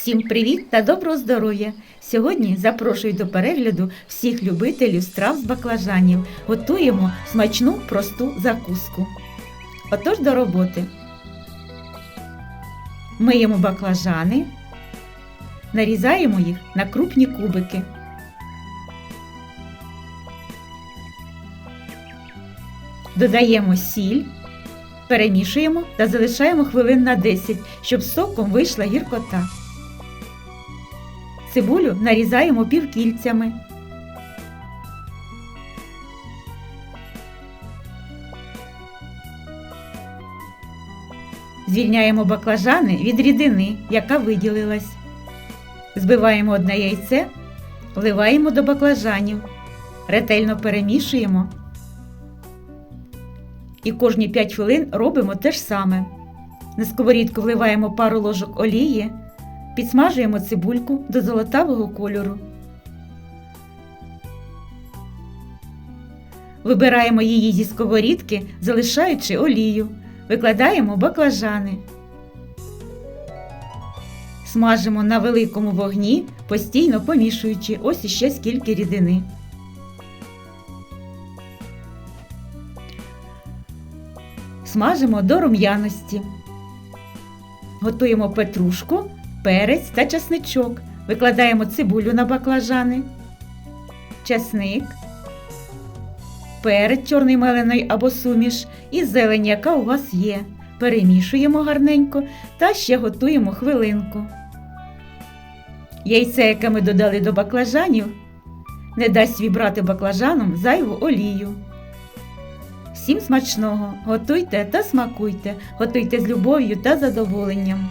Всім привіт та доброго здоров'я! Сьогодні запрошую до перегляду всіх любителів страв з баклажанів. Готуємо смачну просту закуску. Отож до роботи. Миємо баклажани, нарізаємо їх на крупні кубики. Додаємо сіль, перемішуємо та залишаємо хвилин на 10, щоб соком вийшла гіркота. Цибулю нарізаємо півкільцями. Звільняємо баклажани від рідини, яка виділилась. Збиваємо одне яйце, вливаємо до баклажанів, ретельно перемішуємо. І кожні 5 хвилин робимо те ж саме. На сковорідку вливаємо пару ложок олії, підсмажуємо цибульку до золотавого кольору. Вибираємо її зі сковорідки, залишаючи олію. Викладаємо баклажани. Смажимо на великому вогні, постійно помішуючи ось іще скільки рідини. Смажимо до рум'яності. Готуємо петрушку, перець та часничок. Викладаємо цибулю на баклажани, часник, перець чорний мелений або суміш і зелень, яка у вас є. Перемішуємо гарненько та ще готуємо хвилинку. Яйце, яке ми додали до баклажанів, не дасть вібрати баклажаном зайву олію. Всім смачного! Готуйте та смакуйте, готуйте з любов'ю та задоволенням.